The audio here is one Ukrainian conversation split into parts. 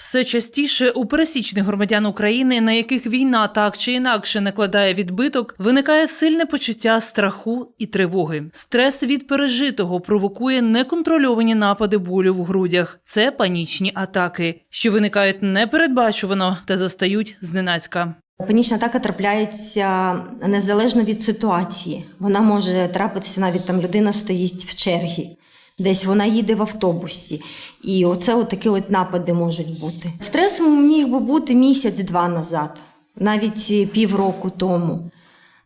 Все частіше у пересічних громадян України, на яких війна так чи інакше накладає відбиток, виникає сильне почуття страху і тривоги. Стрес від пережитого провокує неконтрольовані напади болю в грудях. Це панічні атаки, що виникають непередбачувано та застають зненацька. Панічна атака трапляється незалежно від ситуації. Вона може трапитися навіть там людина стоїть в чергі, десь вона їде в автобусі. І оце от такі от напади можуть бути. Стрес міг би бути місяць-два назад, навіть півроку тому.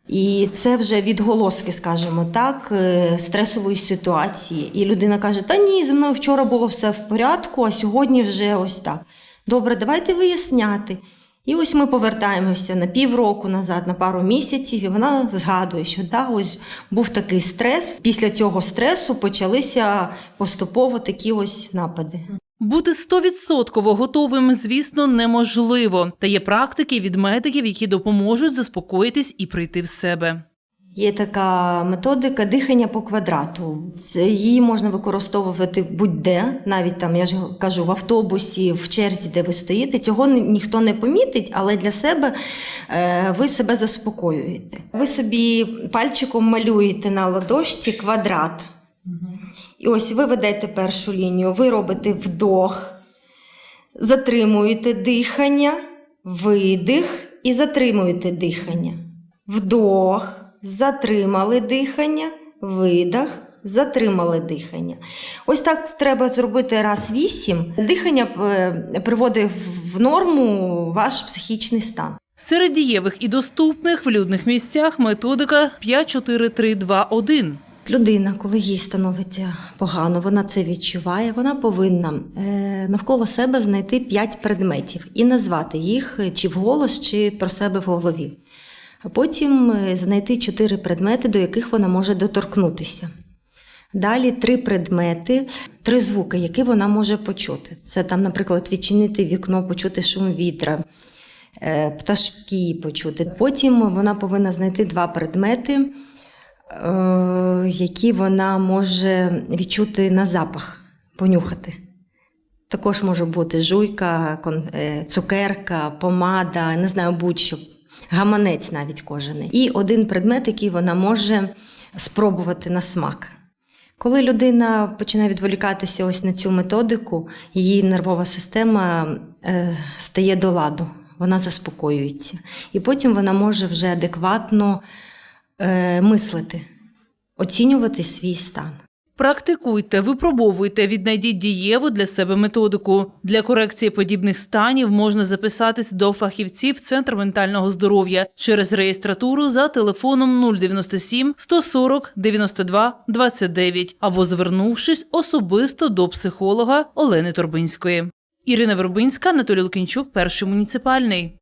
І це вже відголоски, скажімо так, е, стресової ситуації. І людина каже: Та ні, зі мною вчора було все в порядку, а сьогодні вже ось так. Добре, давайте виясняти. І ось ми повертаємося на півроку назад, на пару місяців, і вона згадує, що да, ось був такий стрес. Після цього стресу почалися поступово такі ось напади. Бути стовідсотково готовим, звісно, неможливо. Та є практики від медиків, які допоможуть заспокоїтись і прийти в себе. Є така методика дихання по квадрату. Її можна використовувати будь-де, навіть там я ж кажу, в автобусі, в черзі, де ви стоїте. Цього ніхто не помітить, але для себе е, ви себе заспокоюєте. Ви собі пальчиком малюєте на ладошці квадрат. І ось ви ведете першу лінію, ви робите вдох, затримуєте дихання, видих і затримуєте дихання. Вдох, затримали дихання, видих, затримали дихання. Ось так треба зробити раз вісім. Дихання е, приводить в норму ваш психічний стан. Серед дієвих і доступних в людних місцях методика 5-4-3-2-1. Людина, коли їй становиться погано, вона це відчуває. Вона повинна е, навколо себе знайти п'ять предметів і назвати їх е, чи вголос, чи про себе в голові. А потім е, знайти чотири предмети, до яких вона може доторкнутися. Далі три предмети, три звуки, які вона може почути. Це там, наприклад, відчинити вікно, почути шум вітра, е, пташки почути. Потім вона повинна знайти два предмети, е, які вона може відчути на запах, понюхати. Також може бути жуйка, цукерка, помада, не знаю, будь-що, гаманець навіть кожаний. І один предмет, який вона може спробувати на смак. Коли людина починає відволікатися ось на цю методику, її нервова система е, стає до ладу, вона заспокоюється. І потім вона може вже адекватно е, мислити, оцінювати свій стан. Практикуйте, випробовуйте, віднайдіть дієву для себе методику. Для корекції подібних станів можна записатись до фахівців Центру ментального здоров'я через реєстратуру за телефоном 097 140 92 29 або звернувшись особисто до психолога Олени Торбинської. Ірина Вербинська, Анатолій Лукінчук, перший муніципальний.